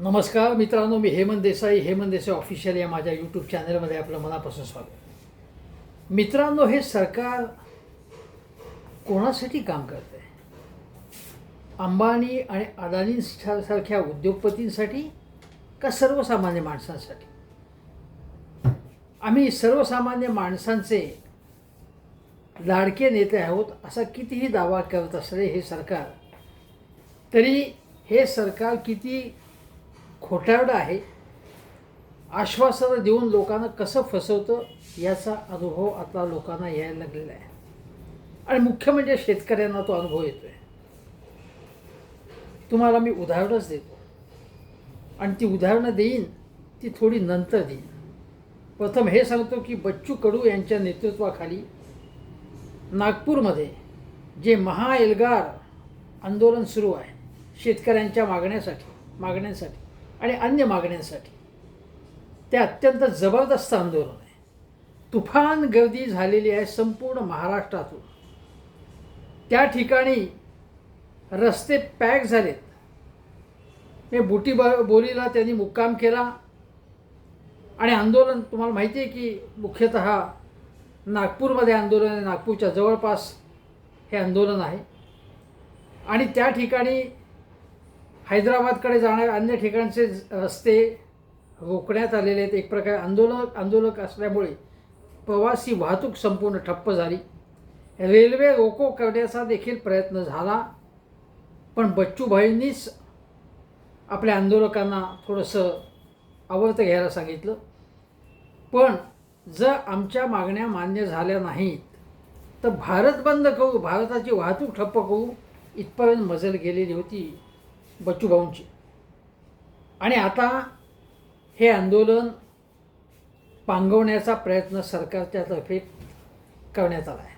नमस्कार मित्रांनो मी हेमंत देसाई हेमंत देसाई ऑफिशियल या माझ्या यूट्यूब चॅनलमध्ये आपलं मनापासून स्वागत. मित्रांनो हे सरकार कोणासाठी काम करत आहे अंबानी आणि अदानी सारख्या उद्योगपतींसाठी का सर्वसामान्य माणसांसाठी? आम्ही सर्वसामान्य माणसांचे लाडके नेते आहोत असा कितीही दावा करत असले हे सरकार तरी हे सरकार किती खोटारडं आहे. आश्वासनं देऊन लोकांना कसं फसवतं याचा अनुभव आता लोकांना यायला लागलेला आहे. आणि मुख्य म्हणजे शेतकऱ्यांना तो अनुभव येतो आहे तुम्हाला मी उदाहरणच देतो. आणि ती उदाहरणं देईन ती थोडी नंतर देईन. प्रथम हे सांगतो की बच्चू कडू यांच्या नेतृत्वाखाली नागपूरमध्ये जे महाएल्गार आंदोलन सुरू आहे शेतकऱ्यांच्या मागण्यासाठी मागण्यांसाठी. आणि अन्य मागण्यांसाठी. ते अत्यंत जबरदस्त आंदोलन आहे. तुफान गर्दी झालेली आहे संपूर्ण महाराष्ट्रातून. त्या ठिकाणी रस्ते पॅक झालेत. हे बुटी ब बोलीला त्यांनी मुक्काम केला. आणि आंदोलन तुम्हाला माहिती आहे की मुख्यतः नागपूरमध्ये आंदोलन आहे. नागपूरच्या जवळपास हे आंदोलन आहे. आणि त्या ठिकाणी हैदराबादकडे जाणाऱ्या अन्य ठिकाणचे रस्ते रोखण्यात आलेले आहेत. एक प्रकारे आंदोलक आंदोलक असल्यामुळे प्रवासी वाहतूक संपूर्ण ठप्प झाली. रेल्वे रोको करण्याचा देखील प्रयत्न झाला. पण बच्चूभाईंनीच आपल्या आंदोलकांना थोडंसं आवर्त घ्यायला सांगितलं. पण जर आमच्या मागण्या मान्य झाल्या नाहीत तर भारत बंद करू भारताची वाहतूक ठप्प करू इथपर्यंत मजल गेलेली होती. बच्चूभाऊंची आणि आता हे आंदोलन पांगवण्याचा प्रयत्न सरकारच्या तर्फे करण्यात आला आहे.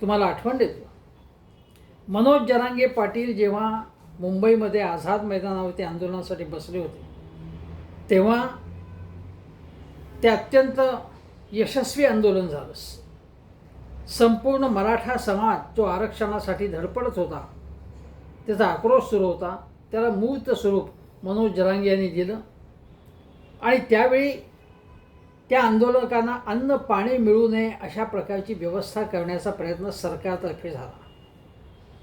तुम्हाला आठवण देतो. मनोज जरांगे पाटील जेव्हा मुंबईमध्ये आझाद मैदानावरती आंदोलनासाठी बसले होते तेव्हा ते अत्यंत यशस्वी आंदोलन झालं. संपूर्ण मराठा समाज जो आरक्षणासाठी धडपडत होता. त्याचा आक्रोश सुरू होता. त्याला मूर्त स्वरूप मनोज जरांगे यांनी दिलं. आणि त्यावेळी त्या आंदोलकांना अन्न पाणी मिळू नये अशा प्रकारची व्यवस्था करण्याचा प्रयत्न सरकारतर्फे झाला.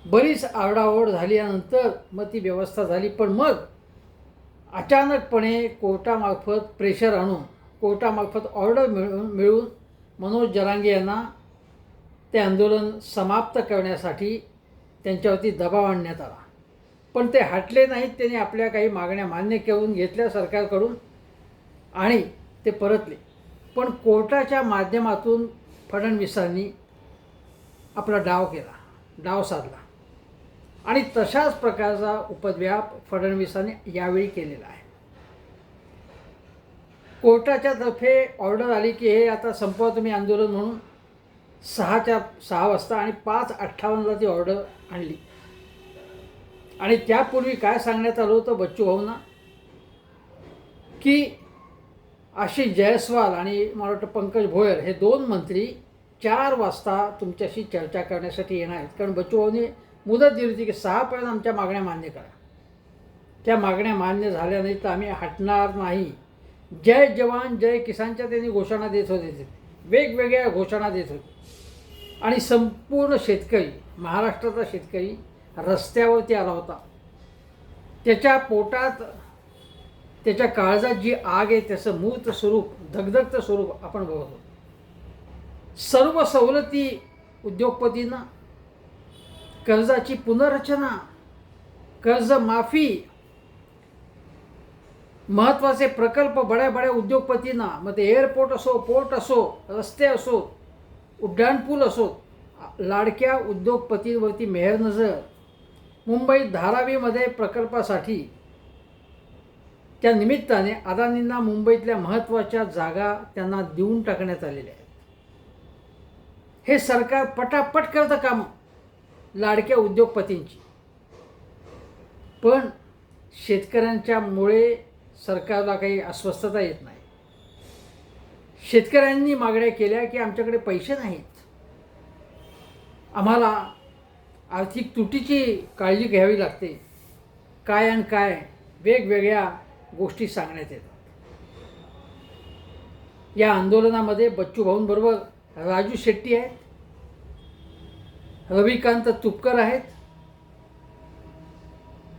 बरीच आरडाओरड झाल्यानंतर मग ती व्यवस्था झाली. पण मग अचानकपणे कोर्टामार्फत प्रेशर आणून कोर्टामार्फत ऑर्डर मिळून मिळून मनोज जरांगे यांना ते आंदोलन समाप्त करण्यासाठी त्यांच्यावरती दबाव आणण्यात आला. पण ते हटले नाहीत त्यांनी आपल्या काही मागण्या मान्य करून घेतल्या सरकारकडून आणि ते परतले. पण कोर्टाच्या माध्यमातून फडणवीसांनी आपला डाव केला डाव साधला. आणि तशाच प्रकारचा उपद्व्याप फडणवीसांनी यावेळी केलेला आहे. कोर्टाच्या तर्फे ऑर्डर आली की हे आता संपवा तुम्ही आंदोलन म्हणून. सहाच्या सहा वाजता आणि पाच अठ्ठावन्नला ती ऑर्डर आणली. आणि त्यापूर्वी काय सांगण्यात आलं होतं बच्चू भाऊंना? की आशिष जयस्वाल आणि मला वाटतं पंकज भोयर हे दोन मंत्री चार वाजता तुमच्याशी चर्चा करण्यासाठी येणार आहेत. कारण बच्चू भाऊनी मुदत दिली होती की सहापर्यंत आमच्या मागण्या मान्य करा. त्या मागण्या मान्य झाल्या नाही तर आम्ही हटणार नाही. जय जवान जय किसानच्या त्यांनी घोषणा देत होते. वेगवेगळ्या घोषणा देत होते. आणि संपूर्ण शेतकरी महाराष्ट्राचा शेतकरी रस्त्यावरती आला होता. त्याच्या पोटात त्याच्या काळजात जी आग आहे त्याचं मूर्त स्वरूप धगधगतं स्वरूप आपण बघतो सर्व सवलती उद्योगपतींना कर्जाची पुनर्रचना कर्जमाफी महत्त्वाचे प्रकल्प बड्या बड्या उद्योगपतींना मग ते एअरपोर्ट असो पोर्ट असो रस्ते असो उड्डाणपूल असोत लाडक्या उद्योगपतींवरती मेहर नजर मुंबईत धारावीमध्ये प्रकल्पासाठी त्या निमित्ताने अदानींना मुंबईतल्या महत्त्वाच्या जागा त्यांना देऊन टाकण्यात आलेल्या आहेत. हे सरकार पटापट करतं कामं लाडक्या उद्योगपतींची. पण शेतकऱ्यांच्यामुळे सरकारला काही अस्वस्थता येत नाही. शेतकऱ्यांनी मागण्या केल्या की आमच्याकडे पैसे नाहीत. आम्हाला आर्थिक तुटीची काळजी घ्यावी लागते. काय आणि काय वेगवेगळ्या गोष्टी सांगण्यात येतात. या आंदोलनामध्ये बच्चू भाऊंबरोबर राजू शेट्टी आहेत. रविकांत तुपकर आहेत.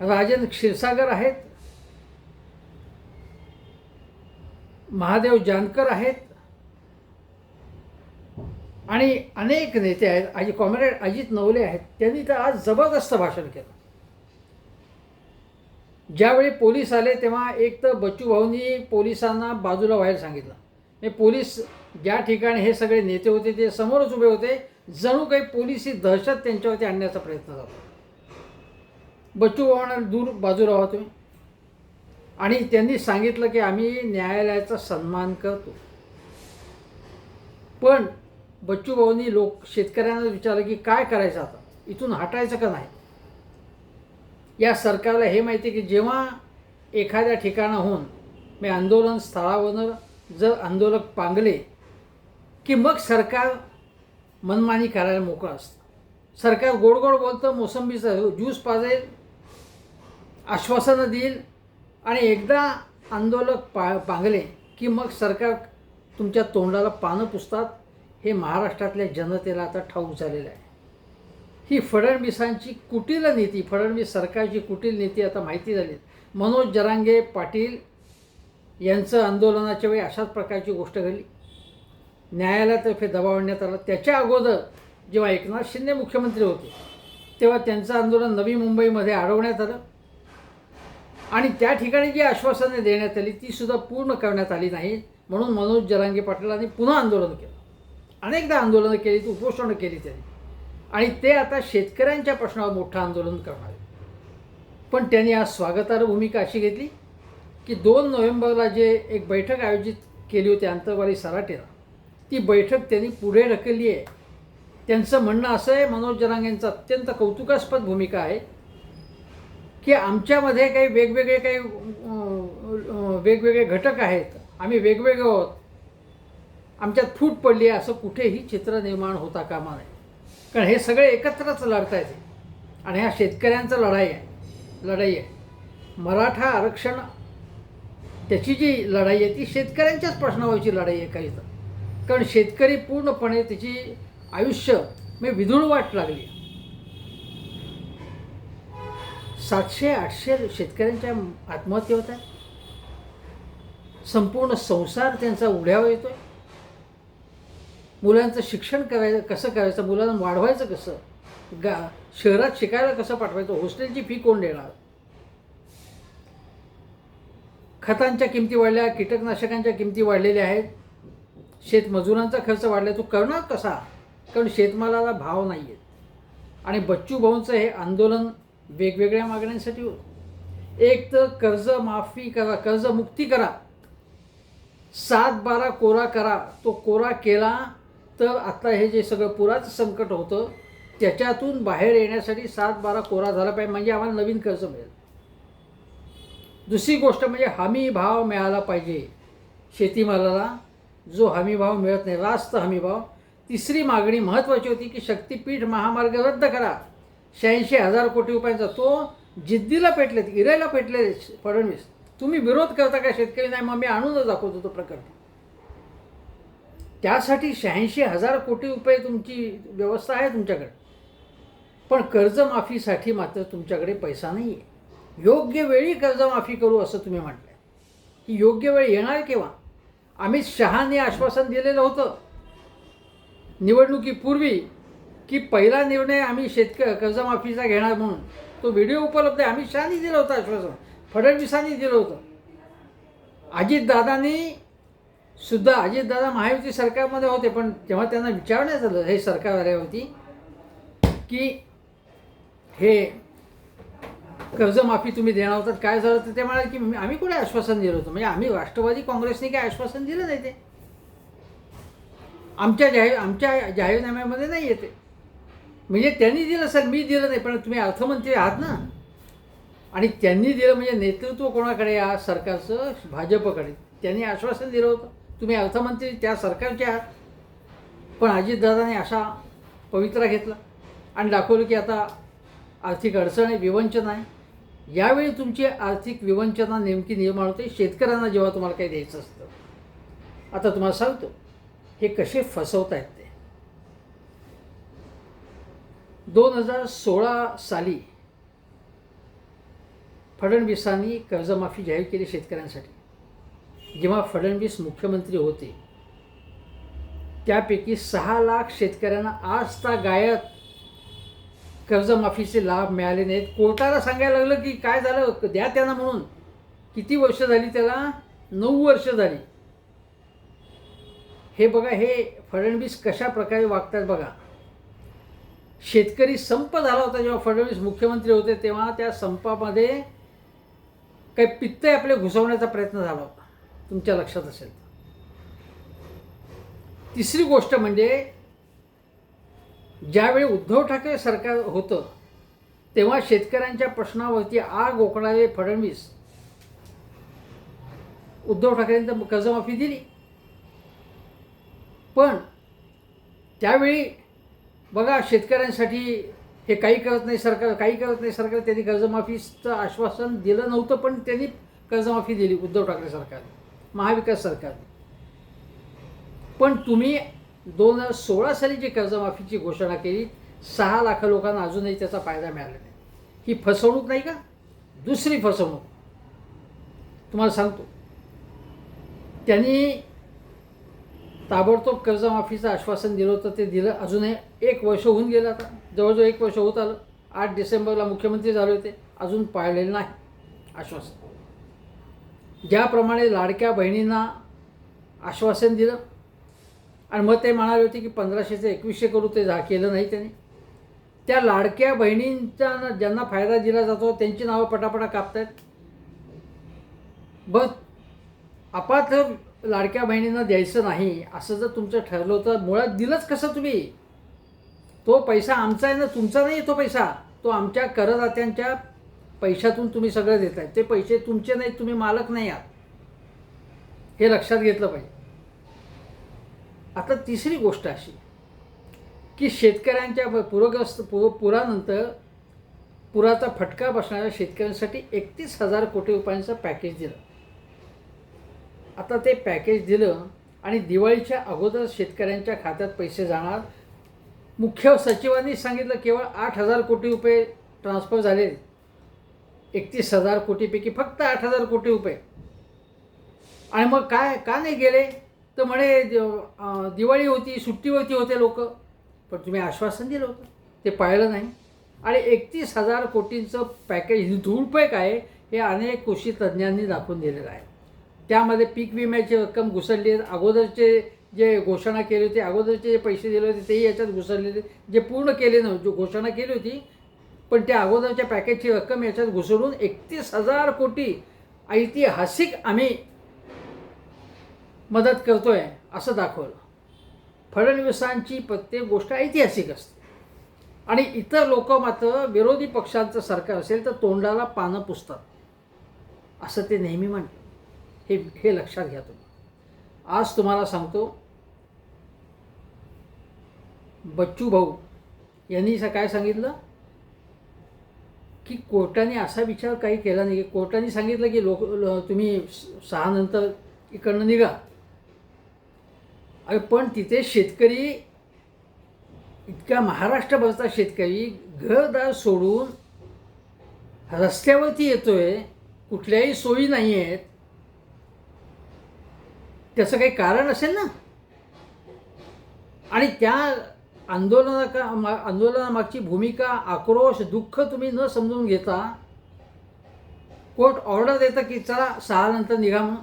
राजन क्षीरसागर आहेत. महादेव जानकर आहेत. आणि अनेक नेते आहेत अजि कॉम्रेड अजित नवले आहेत त्यांनी तर आज जबरदस्त भाषण केलं. ज्यावेळी पोलीस आले तेव्हा एक तर बच्चू भाऊंनी पोलिसांना बाजूला व्हायला सांगितलं. हे पोलीस ज्या ठिकाणी हे सगळे नेते होते ते समोरच उभे होते. जणू काही पोलिसी दहशत त्यांच्यावरती आणण्याचा प्रयत्न झाला. बच्चू भाऊंना दूर बाजूला व्हा तुम्ही. आणि त्यांनी सांगितलं की आम्ही न्यायालयाचा सन्मान करतो. पण बच्चू भाऊंनी लोक शेतकऱ्यांना विचारलं की काय करायचं आता? इथून हटायचं का नाही? या सरकारला हे माहिती आहे की जेव्हा एखाद्या ठिकाणाहून मी आंदोलन स्थळावर जर आंदोलक पांगले की मग सरकार मनमानी करायला मोकळं असतं. सरकार गोड गोड बोलतं मोसंबीचं ज्यूस पाजेल आश्वासनं देईल आणि एकदा आंदोलक पा पांगले की मग सरकार तुमच्या तोंडाला पानं पुसतात हे महाराष्ट्रातल्या जनतेला आता ठाऊक झालेलं आहे. ही फडणवीसांची कुटील नीती फडणवीस सरकारची कुटील नीती आता माहिती झाली. मनोज जरांगे पाटील यांचं आंदोलनाच्या वेळी अशाच प्रकारची गोष्ट घडली. न्यायालयातर्फे दबाव आणण्यात आला त्याच्या अगोदर जेव्हा एकनाथ शिंदे मुख्यमंत्री होते तेव्हा त्यांचं आंदोलन नवी मुंबईमध्ये अडवण्यात आलं. आणि त्या ठिकाणी जी आश्वासने देण्यात आली ती सुद्धा पूर्ण करण्यात आली नाही. म्हणून मनोज जरांगे पाटलांनी पुन्हा आंदोलन केलं. अनेकदा आंदोलनं केली उपोषणं केली त्यांनी. आणि ते आता शेतकऱ्यांच्या प्रश्नावर मोठं आंदोलन करणार पण त्यांनी आज स्वागतार्ह भूमिका अशी घेतली की दोन नोव्हेंबरला जे एक बैठक आयोजित केली होती आंतरवाली सराटेला ती बैठक त्यांनी पुढे ढकलली आहे. त्यांचं म्हणणं असं आहे मनोज जरांगेंचं अत्यंत कौतुकास्पद भूमिका आहे की आमच्यामध्ये काही वेगवेगळे काही वेगवेगळे घटक आहेत आम्ही वेगवेगळे आहोत आमच्यात फूट पडली आहे असं कुठेही चित्र निर्माण होता कामा नये. कारण हे सगळे एकत्रच लढता येते आणि ह्या शेतकऱ्यांचा लढाई आहे. लढाई आहे. मराठा आरक्षण त्याची जी लढाई आहे ती शेतकऱ्यांच्याच प्रश्नावरची लढाई आहे काही तर. कारण शेतकरी पूर्णपणे त्याची आयुष्य मी विधुळ वाट लागली. सातशे आठशे शेतकऱ्यांच्या आत्महत्या होत आहेत. संपूर्ण संसार त्यांचा उड्यावर येतोय. मुलांचं शिक्षण करायचं कसं करायचं मुलांना वाढवायचं कसं? गा शहरात शिकायला कसं पाठवायचं? हॉस्टेलची फी कोण देणार? खतांच्या किमती वाढल्या कीटकनाशकांच्या किमती वाढलेल्या आहेत. शेतमजुरांचा खर्च वाढला तो करणार कसा? कारण शेतमालाला भाव नाही आहेत आणि बच्चू भाऊंचं हे आंदोलन वेगवेगळ्या मागण्यांसाठी होतं. एक तर कर्ज माफी करा कर्जमुक्ती करा. सात बारा कोरा करा. तो कोरा केला तर आता हे जे सगळं पुराचं संकट होतं त्याच्यातून बाहेर येण्यासाठी सात बारा कोरा झाला पाहिजे म्हणजे आम्हाला नवीन कर्ज मिळेल. दुसरी गोष्ट म्हणजे हमी भाव मिळाला पाहिजे शेतीमालाला. जो हमी भाव मिळत नाही रास्त हमी भाव. तिसरी मागणी महत्त्वाची होती की शक्तीपीठ महामार्ग रद्द करा. शहाऐंशी हजार कोटी रुपयांचा तो जिद्दीला पेटलेत इरायला पेटले फडणवीस. तुम्ही विरोध करता का शेतकरी? नाही मग मी आणूनच दाखवतो तो प्रकल्प. त्यासाठी शहाऐंशी हजार कोटी रुपये तुमची व्यवस्था आहे तुमच्याकडे. पण कर्जमाफीसाठी मात्र तुमच्याकडे पैसा नाही आहे योग्य वेळी कर्जमाफी करू असं तुम्ही म्हटलं ही योग्य वेळ येणार केव्हा? अमित शहाने आश्वासन दिलेलं होतं. निवडणुकीपूर्वी की पहिला निर्णय आम्ही शेतक कर्जमाफीचा घेणार म्हणून. तो व्हिडिओ उपलब्ध आहे. अमित शहानी दिलं होतं आश्वासन. फडणवीसांनी दिलं होतं. अजितदादांनी सुद्धा अजितदादा महायुती सरकारमध्ये होते पण जेव्हा त्यांना विचारण्यात आलं हे सरकार आल्यावरती की हे कर्जमाफी तुम्ही देणार होतात काय झालं तर ते म्हणाले की आम्ही कुठे आश्वासन दिलं होतं? म्हणजे आम्ही राष्ट्रवादी काँग्रेसने काय आश्वासन दिलं नाही ते. आमच्या जाहीर आमच्या जाहीरनाम्यामध्ये नाही येते. म्हणजे त्यांनी दिलं सर मी दिलं नाही पण तुम्ही अर्थमंत्री आहात ना. आणि त्यांनी दिलं म्हणजे नेतृत्व कोणाकडे या आज सरकारचं भाजपकडे. त्यांनी आश्वासन दिलं होतं. तुम्ही अर्थमंत्री त्या सरकारचे आहात पण अजितदादाने असा पवित्रा घेतला आणि दाखवलं की आता आर्थिक अडचण आहे विवंचन आहे. यावेळी तुमची आर्थिक विवंचना नेमकी निर्माण होते शेतकऱ्यांना जेव्हा तुम्हाला काही द्यायचं असतं. आता तुम्हाला सांगतो हे कसे फसवत आहेत ते. दोन हजार सोळा साली फडणवीसांनी कर्जमाफी जाहीर केली शेतकऱ्यांसाठी. जेव्हा फडणवीस मुख्यमंत्री होते त्यापैकी सहा लाख शेतकऱ्यांना आज गायत कर्जमाफीचे लाभ मिळाले नाहीत. कोर्टाला सांगायला लागलं की काय झालं? द्या त्यांना म्हणून. किती वर्ष झाली त्याला? नऊ वर्ष झाली. हे बघा हे फडणवीस कशा प्रकारे वागतात बघा. शेतकरी संप झाला होता जेव्हा फडणवीस मुख्यमंत्री होते तेव्हा त्या संपामध्ये काही पित्त आपले घुसवण्याचा प्रयत्न झाला होता. तुमच्या लक्षात असेल. तिसरी गोष्ट म्हणजे ज्यावेळी उद्धव ठाकरे सरकार होतं तेव्हा शेतकऱ्यांच्या प्रश्नावरती आग ओकणारे फडणवीस. उद्धव ठाकरेंनी कर्जमाफी दिली. पण त्यावेळी बघा शेतकऱ्यांसाठी हे काही करत नाही सरकार काही करत नाही सरकार त्यांनी कर्जमाफीचं आश्वासन दिलं नव्हतं पण त्यांनी कर्जमाफी दिली उद्धव ठाकरे सरकारने. महाविकास सरकारने पण तुम्ही दोन हजार सोळा साली जी कर्जमाफीची घोषणा केली सहा लाख लोकांना अजूनही त्याचा फायदा मिळाला नाही. ही फसवणूक नाही का? दुसरी फसवणूक. तुम्हाला सांगतो. त्यांनी ताबडतोब कर्जमाफीचं आश्वासन दिलं होतं ते दिलं. अजूनही एक वर्ष होऊन गेलं आता. जवळजवळ एक वर्ष होत आलं. आठ डिसेंबरला मुख्यमंत्री झाले होते. अजून पाळलेलं नाही आश्वासन. ज्याप्रमाणे लाडक्या बहिणींना आश्वासन दिलं आणि मग ते म्हणाले होते की पंधराशेचं एकवीसशे करू ते जा केलं नाही त्यांनी. त्या लाडक्या बहिणींचा ज्यांना फायदा दिला जातो त्यांची नावं पटापटा कापतायत. बस आपात लाडक्या बहिणींना द्यायचं नाही असं जर तुमचं ठरलं होतं मुळात दिलंच कसं तुम्ही? तो पैसा आमचा आहे ना तुमचा नाही तो पैसा. तो आमच्या करदात्यांच्या पैशातून तुम्ही सगळं देताय. ते पैसे तुमचे नाहीत तुम्ही मालक नाही आहात. हे लक्षात घेतलं पाहिजे. आता तिसरी गोष्ट अशी की शेतकऱ्यांच्या पूरग्रस्त पु पुरानंतर पुराचा फटका बसणाऱ्या शेतकऱ्यांसाठी एकतीस हजार कोटी रुपयांचं पॅकेज दिलं. आता ते पॅकेज दिलं आणि दिवाळीच्या अगोदर शेतकऱ्यांच्या खात्यात पैसे जाणार. मुख्य सचिवांनी सांगितलं केवळ आठ हजार कोटी रुपये ट्रान्सफर झाले. एकतीस हजार कोटीपैकी फक्त आठ हजार कोटी रुपये. आणि मग काय का नाही गेले? तर म्हणे दिवाळी होती सुट्टीवरती होते लोक. पण तुम्ही आश्वासन दिलं होतं. ते पाळलं नाही. आणि एकतीस हजार कोटींचं पॅकेज धूळपैक आहे हे अनेक कृषी तज्ज्ञांनी दाखवून दिलेलं आहे. त्यामध्ये पीक विम्याची रक्कम घुसरली आहे अगोदरचे जे घोषणा केली होती अगोदरचे जे पैसे दिले होते तेही याच्यात घुसरलेले जे पूर्ण केले नव्हते जो घोषणा केली होती पण त्या अगोदरच्या पॅकेजची रक्कम याच्यात घुसळून एकतीस हजार कोटी ऐतिहासिक आम्ही मदत करतोय असं दाखवलं. फडणवीसांची प्रत्येक गोष्ट ऐतिहासिक असते. आणि इतर लोक मात्र विरोधी पक्षांचं सरकार असेल तर तोंडाला पानं पुसतात. असं ते नेहमी म्हणतात. हे हे लक्षात घ्या तुम्ही. आज तुम्हाला सांगतो बच्चू भाऊ यांनी काय सांगितलं? की कोर्टाने असा विचार काही केला नाही. की कोर्टाने सांगितलं की लोक तुम्ही सहानंतर सहा नंतर इकडनं निघा. अरे पण तिथे शेतकरी इतक्या महाराष्ट्रभरचा शेतकरी घरदार सोडून रस्त्यावरती येतोय कुठल्याही सोयी नाही आहेत त्याचं काही कारण असेल ना? आणि त्या आंदोलनाका मा- आंदोलनामागची भूमिका आक्रोश दुःख तुम्ही न समजून घेता कोर्ट ऑर्डर देतं की चला सहा नंतर निघा म्हणून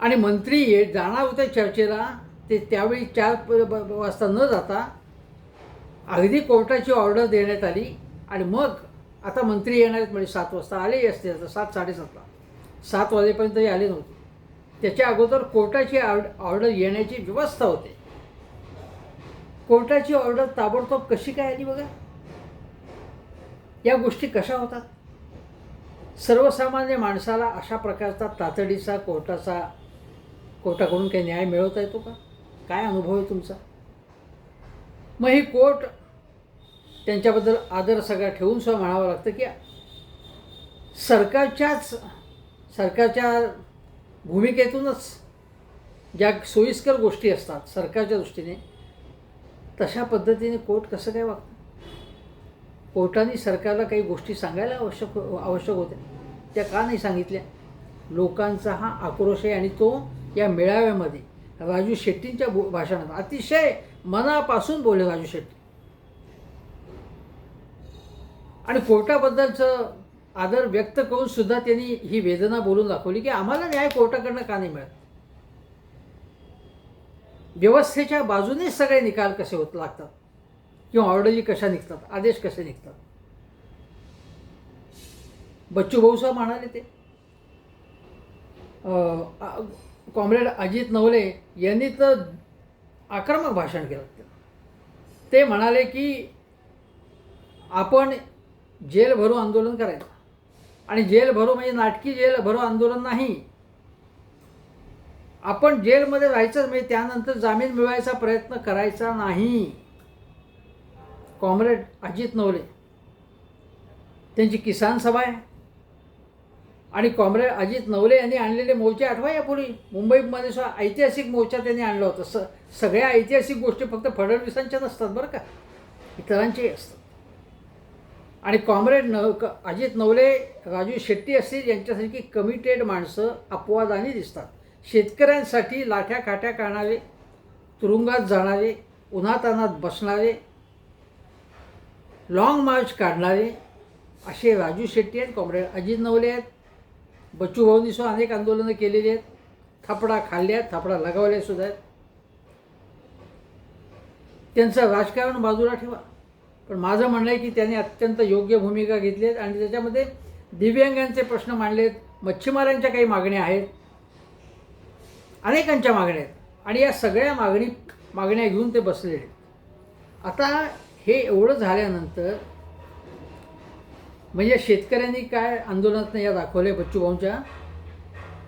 आणि मंत्री ये- जाणार होते चर्चेला ते त्यावेळी चार वाजता न जाता अगदी कोर्टाची ऑर्डर देण्यात आली आणि मग आता मंत्री येणार आहेत म्हणजे सात वाजता आलेही असते आता सात साडेसातला सात वाजेपर्यंतही आले नव्हते. त्याच्या अगोदर कोर्टाची ऑर्ड ऑर्डर येण्याची व्यवस्था होते. कोर्टाची ऑर्डर ताबडतोब कशी काय आली बघा? या गोष्टी कशा होतात? सर्वसामान्य माणसाला अशा प्रकारचा तातडीचा कोर्टाचा कोर्टाकडून काही न्याय मिळवता येतो का? काय अनुभव आहे तुमचा? मग ही कोर्ट त्यांच्याबद्दल आदर सगळा ठेवून सुद्धा म्हणावं लागतं की सरकारच्याच सरकारच्या भूमिकेतूनच ज्या सोयीस्कर गोष्टी असतात सरकारच्या दृष्टीने तशा पद्धतीने कोर्ट कसं काय वागतं? कोर्टाने सरकारला काही गोष्टी सांगायला आवश्यक हो, आवश्यक होत्या. त्या का नाही सांगितल्या? लोकांचा हा आक्रोश आहे आणि तो या मेळाव्यामध्ये राजू शेट्टींच्या बो भाषणात अतिशय मनापासून बोलले राजू शेट्टी. आणि कोर्टाबद्दलचं आदर व्यक्त करून सुद्धा त्यांनी ही वेदना बोलून दाखवली की आम्हाला न्याय कोर्टाकडनं का नाही मिळत? व्यवस्थेच्या बाजूने सगळे निकाल कसे होत लागतात? किंवा ऑर्डरी कशा निघतात? आदेश कसे निघतात? बच्चू भाऊ साहेब म्हणाले ते. कॉम्रेड अजित नवले यांनी तर आक्रमक भाषण केलं. ते म्हणाले की आपण जेल भरो आंदोलन करायचं. आणि जेल भरो म्हणजे नाटकी जेल भरो आंदोलन नाही. आपण जेलमध्ये राहायचं म्हणजे त्यानंतर जामीन मिळवायचा प्रयत्न करायचा नाही. कॉम्रेड अजित नवले त्यांची किसान सभा आहे. आणि कॉम्रेड अजित नवले यांनी आणलेले मोर्चे आठवा यापूर्वी मुंबईमध्ये सुद्धा ऐतिहासिक मोर्चा त्यांनी आणला होता. स सगळ्या ऐतिहासिक गोष्टी फक्त फडणवीसांच्या नसतात बरं का. इतरांच्याही असतात. आणि कॉम्रेड न क अजित नवले राजू शेट्टी असतील यांच्यासारखी कमिटेड माणसं अपवादाने दिसतात. शेतकऱ्यांसाठी लाठ्या काठ्या काढणारे तुरुंगात जाणारे उन्हातानात बसणारे लॉंग मार्च काढणारे असे राजू शेट्टी आहेत कॉम्रेड अजित नवले आहेत बच्चू भाऊनी अनेक आंदोलनं केलेली आहेत थापडा खाल्ले आहेत थापडा लगावले सुद्धा आहेत. त्यांचं राजकारण बाजूला ठेवा. पण माझं म्हणणं आहे की त्यांनी अत्यंत योग्य भूमिका घेतली आहेत आणि त्याच्यामध्ये दिव्यांगांचे प्रश्न मांडलेत मच्छीमारांच्या काही मागण्या आहेत अनेकांच्या मागण्या आहेत. आणि या सगळ्या मागणी मागण्या घेऊन ते बसलेले आहेत. आता हे एवढं झाल्यानंतर म्हणजे शेतकऱ्यांनी काय आंदोलनात या दाखवले बच्चूभाऊंच्या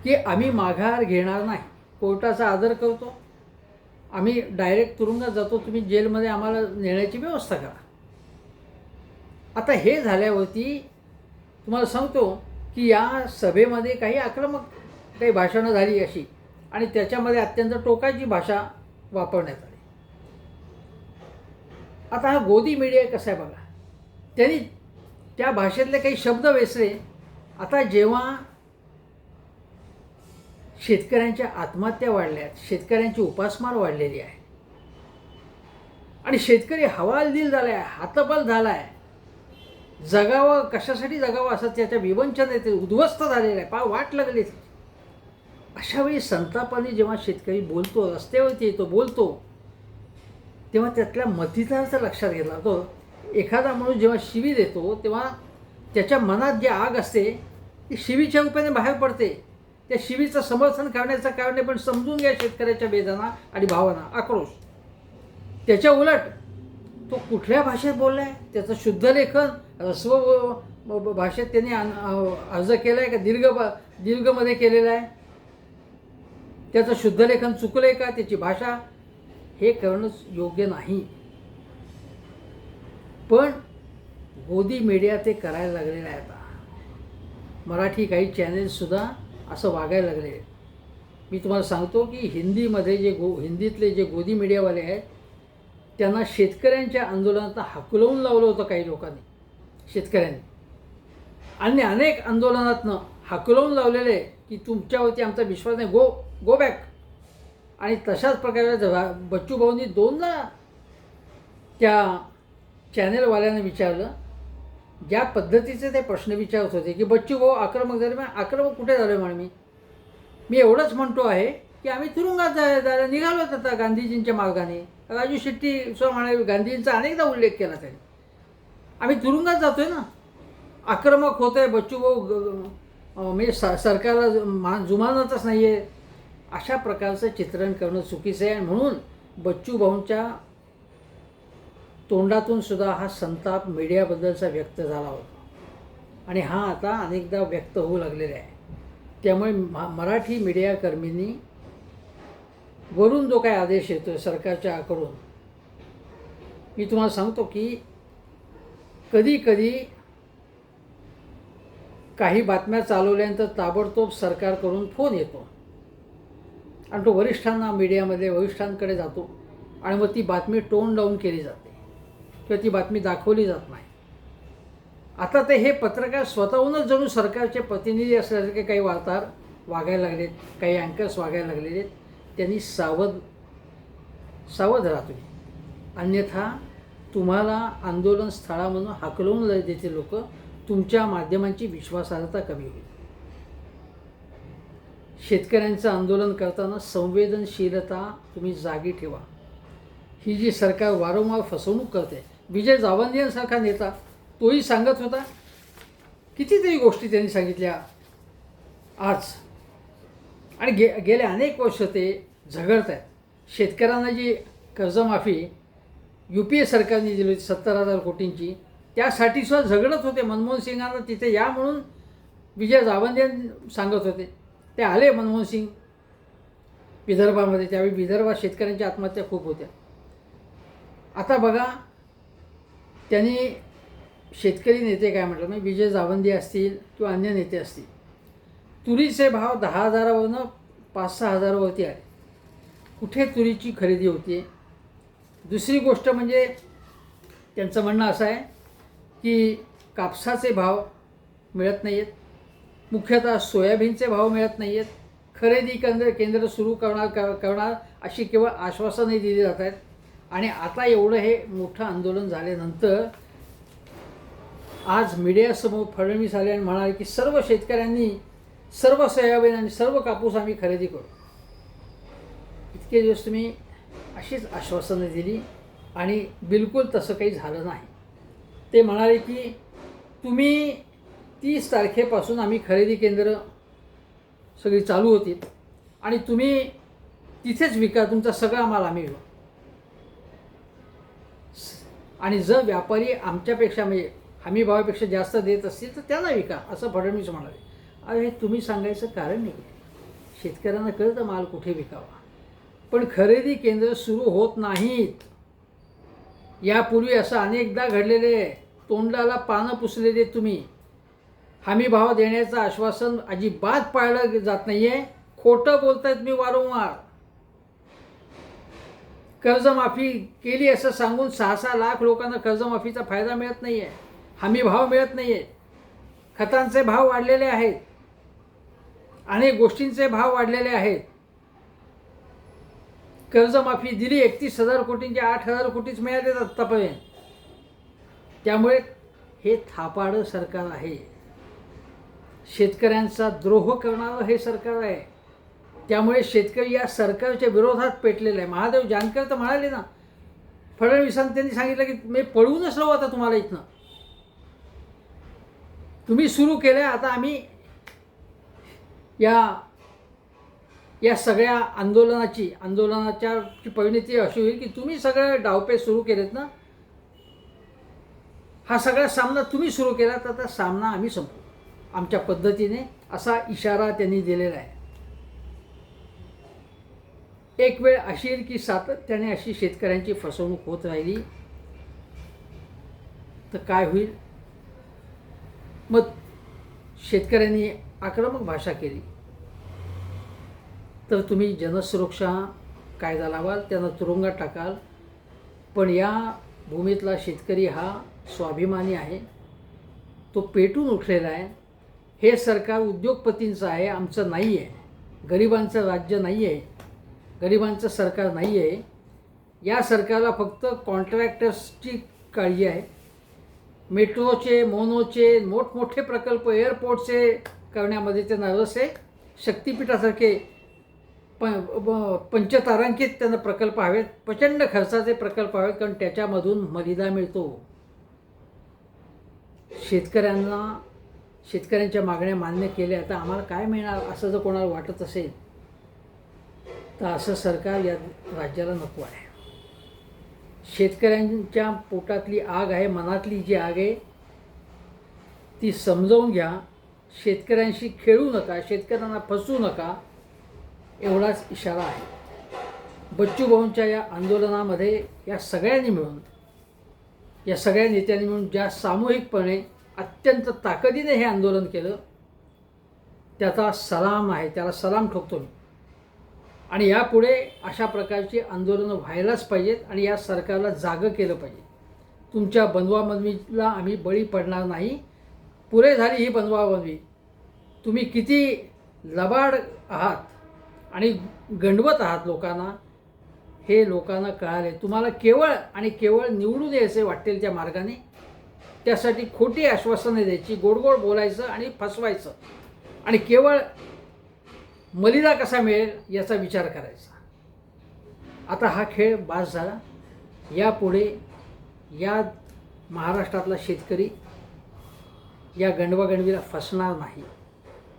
की आम्ही माघार घेणार नाही. कोर्टाचा आदर करतो. आम्ही डायरेक्ट तुरुंगात जातो. तुम्ही जेलमध्ये आम्हाला नेण्याची व्यवस्था करा. आता हे झाल्यावरती तुम्हाला सांगतो की या सभेमध्ये काही आक्रमक काही भाषणं झाली अशी. आणि त्याच्यामध्ये अत्यंत टोकाची भाषा वापरण्यात आली. आता हा गोदी मीडिया कसा आहे बघा. त्यांनी त्या भाषेतले काही शब्द वेचले. आता जेव्हा शेतकऱ्यांच्या आत्महत्या वाढल्या आहेत शेतकऱ्यांची उपासमार वाढलेली आहे आणि शेतकरी हवालदिल झाला आहे हातबल झाला आहे जगावं कशासाठी जगावं असं त्याच्या विवंचन येते उद्ध्वस्त झालेलं आहे. पा वाट लागली अशा वेळी संतापाने जेव्हा शेतकरी बोलतो रस्त्यावरती येतो बोलतो तेव्हा त्यातल्या मतीचा लक्षात घेतला तो एखादा माणूस जेव्हा शिवी देतो तेव्हा त्याच्या मनात जी आग असते ती शिवीच्या रूपाने बाहेर पडते. त्या शिवीचं समर्थन करण्याचं कारण पण समजून घ्या शेतकऱ्याच्या वेदना आणि भावना आक्रोश. त्याच्या उलट तो कुठल्या भाषेत बोलला आहे त्याचं शुद्ध लेखन रस्व भाषेत त्यांनी अर्ज केला आहे का? दीर्घ ब- दीर्घमध्ये केलेला आहे? त्याचं शुद्धलेखन चुकलं आहे का? त्याची भाषा हे करणंच योग्य नाही. पण गोदी मीडिया ते करायला लागलेलं आहे आता मराठी काही चॅनेल्ससुद्धा असं वागायला लागले आहेत. मी तुम्हाला सांगतो की हिंदीमध्ये जे गो हिंदीतले जे गोदी मीडियावाले आहेत त्यांना शेतकऱ्यांच्या आंदोलनात हाकलवून लावलं होतं काही लोकांनी. शेतकऱ्यांनी. आणि अनेक आंदोलनातनं हाकलवून लावलेले की तुमच्यावरती आमचा विश्वास नाही. गो गो बॅक आणि तशाच प्रकारे जरा बच्चू भाऊंनी दोनदा त्या चॅनेलवाल्यानं विचारलं ज्या पद्धतीचे ते प्रश्न विचारत होते की बच्चू भाऊ आक्रमक झाले मग आक्रमक कुठे झालो म्हणे मी? मी एवढंच म्हणतो आहे की आम्ही तुरुंगात जाय जायला निघालो आता गांधीजींच्या मार्गाने. राजू शेट्टी सुद्धा म्हणाले गांधीजींचा अनेकदा उल्लेख केला त्यांनी. आम्ही तुरुंगात जातोय ना. आक्रमक होत आहे बच्चू भाऊ ग- म्हणजे स सरकारला ज- मा जुमानतच नाही आहे अशा प्रकारचं चित्रण करणं चुकीचं आहे. म्हणून बच्चू भाऊंच्या तोंडातून सुद्धा हा संताप मीडियाबद्दलचा व्यक्त झाला होता. आणि हा आता अनेकदा व्यक्त होऊ लागलेला आहे. त्यामुळे मराठी मीडियाकर्मींनी वरून जो काय आदेश येतो सरकारच्याकडून मी तुम्हाला सांगतो की कधी कधी काही बातम्या चालवल्यानंतर ताबडतोब सरकारकडून फोन येतो. आणि तो वरिष्ठांना मीडियामध्ये वरिष्ठांकडे जातो आणि मग ती बातमी टोन डाऊन केली जाते किंवा ती बातमी दाखवली जात नाही. आता ते हे पत्रकार स्वतःहूनच जणू सरकारचे प्रतिनिधी असल्यासारखे काही वार्ताहर वागायला लागलेत काही अँकर्स वागायला लागलेले आहेत. त्यांनी सावध सावध राहा तुम्ही. अन्यथा तुम्हाला आंदोलन स्थळामधून हाकलवून देते लोक तुमच्या माध्यमांची विश्वासार्हता कमी होईल. शेतकऱ्यांचं आंदोलन करताना संवेदनशीलता तुम्ही जागी ठेवा. ही जी सरकार वारंवार फसवणूक करते विजय जावंदियांसारखा नेता तोही सांगत होता. कितीतरी गोष्टी त्यांनी सांगितल्या आज. आणि गे गेले अनेक वर्ष ते झगडत आहेत. शेतकऱ्यांना जी कर्जमाफी यू पी ए सरकारने दिली होती सत्तर हजार कोटींची त्यासाठी सुद्धा झगडत होते मनमोहन सिंगांना तिथे. या म्हणून विजय जावंदे सांगत होते ते आले मनमोहन सिंग विदर्भामध्ये. त्यावेळी विदर्भात शेतकऱ्यांच्या आत्महत्या खूप होत्या. आता बघा त्यांनी शेतकरी नेते काय म्हटलं? म्हणजे विजय जावंदी असतील किंवा अन्य नेते असतील. तुरीचे भाव दहा हजारावरनं पाच सहा हजारावरती आले. कुठे तुरीची खरेदी होती दुसरी गोष्ट म्हणजे त्यांचं म्हणणं असं आहे की कापसाचे भाव मिळत नाही आहेत मुख्यतः सोयाबीनचे भाव मिळत नाही आहेत खरेदी केंद्र केंद्र सुरू करणार क- करणार अशी केवळ आश्वासनही दिली जात आहेत. आणि आता एवढं हे मोठं आंदोलन झाल्यानंतर आज मीडियासमोर फडणवीस आले आणि म्हणाले की सर्व शेतकऱ्यांनी सर्व सोयाबीन आणि सर्व कापूस आम्ही खरेदी करू. इतके दिवस तुम्ही अशीच आश्वासनं दिली आणि बिलकुल तसं काही झालं नाही. ते म्हणाले की तुम्ही तीस तारखेपासून आम्ही खरेदी केंद्र सगळी चालू होती. आणि तुम्ही तिथेच विका तुमचा सगळा माल आम्ही घेऊ. आणि जर व्यापारी आमच्यापेक्षा म्हणजे हमी भावापेक्षा जास्त देत असतील तर त्यांना विका असं फडणवीस म्हणाले. अरे हे तुम्ही सांगायचं कारण नाही. शेतकऱ्यांना कळतं माल कुठे विकावा. पण खरेदी केंद्र सुरू होत नाहीत. यापूर्वी असं अनेकदा घडलेले आहे. तोंडाला पानं पुसलेले तुम्ही. हमी भाव देण्याचं आश्वासन अजिबात पाळलं जात नाही आहे खोटं बोलतायत मी वारंवार. कर्जमाफी केली असं सांगून सहा सहा लाख लोकांना कर्जमाफीचा फायदा मिळत नाही आहे हमी भाव मिळत नाही आहे खतांचे भाव वाढलेले आहेत. अनेक गोष्टींचे भाव वाढलेले आहेत. कर्जमाफी दिली एकतीस हजार कोटींचे आठ हजार कोटीच मिळाले आत्तापर्यंत त्यामुळे हे थापाडं सरकार आहे. शेतकऱ्यांचा द्रोह करणारं हे सरकार आहे. त्यामुळे शेतकरी या सरकारच्या विरोधात पेटलेला आहे. महादेव जानकर तर म्हणाले ना फडणवीसांनी त्यांनी सांगितलं की मी पळवूनच राहू आता तुम्हाला इथनं. तुम्ही सुरू केलं आता आम्ही या या सगळ्या आंदोलनाची आंदोलनाच्या परिणिती अशी होईल की तुम्ही सगळे डावपे सुरू केलेत ना. हा सगळा सामना तुम्ही सुरू केला तर आता सामना आम्ही संपू आमच्या पद्धतीने असा इशारा त्यांनी दिलेला आहे. एक वेळ अशी येईल की सातत्याने अशी शेतकऱ्यांची फसवणूक होत राहिली तर काय होईल? मग शेतकऱ्यांनी आक्रमक भाषा केली. तर तुम्ही जनसुरक्षा कायदा लावाल त्यांना तुरुंगात टाकाल. पण या भूमीतला शेतकरी हा स्वाभिमानी आहे. तो पेटून उठलेला आहे. हे सरकार उद्योगपतींचं आहे आमचं नाही आहे गरिबांचं राज्य नाही आहे गरिबांचं सरकार नाही आहे या सरकारला फक्त कॉन्ट्रॅक्टर्सची काळजी आहे. मेट्रोचे मोनोचे मोठमोठे प्रकल्प एअरपोर्टचे करण्यामध्ये ते नर्वस आहे. शक्तिपीठासारखे प पंचतारांकित त्यांना प्रकल्प हवेत प्रचंड खर्चाचे प्रकल्प हवेत कारण त्याच्यामधून मलिदा मिळतो. शेतकऱ्यांना शेतकऱ्यांच्या मागण्या मान्य केल्या तर आम्हाला काय मिळणार असं जर कोणाला वाटत असेल तर असं सरकार या राज्याला नको आहे. शेतकऱ्यांच्या पोटातली आग आहे मनातली जी आग आहे ती समजावून घ्या. शेतकऱ्यांशी खेळू नका शेतकऱ्यांना फसवू नका एवढाच इशारा आहे. बच्चू भाऊंच्या या आंदोलनामध्ये या सगळ्यांनी मिळून या सगळ्या नेत्यांनी मिळून ज्या सामूहिकपणे अत्यंत ताकदीने हे आंदोलन केलं. त्याचा सलाम आहे त्याला सलाम ठोकतो मी. आणि यापुढे अशा प्रकारची आंदोलनं व्हायलाच पाहिजेत आणि या सरकारला जागं केलं पाहिजे. तुमच्या बनवाबनवीला आम्ही बळी पडणार नाही. पुरे झाली ही बनवाबनवी तुम्ही किती लबाड आहात आणि गंडवत आहात लोकांना हे लोकांना कळाले. तुम्हाला केवळ आणि केवळ निवडून यायचे वाटेल त्या मार्गाने. त्यासाठी खोटी आश्वासनं द्यायची गोडगोड बोलायचं आणि फसवायचं. आणि केवळ मलिदा कसा मिळेल याचा विचार करायचा. आता हा खेळ बास झाला. यापुढे या महाराष्ट्रातला शेतकरी या गणवागणवीला फसणार नाही.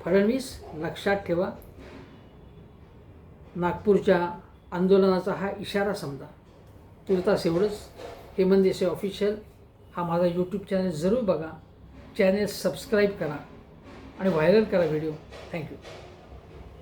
फडणवीस लक्षात ठेवा. नागपूरच्या आंदोलनाचा हा इशारा समजा. तुर्तास एवढंच. हेमंत देसाई ऑफिशियल हा माझा यूट्यूब चॅनल जरूर बघा. चॅनेल सबस्क्राईब करा आणि व्हायरल करा व्हिडिओ थँक्यू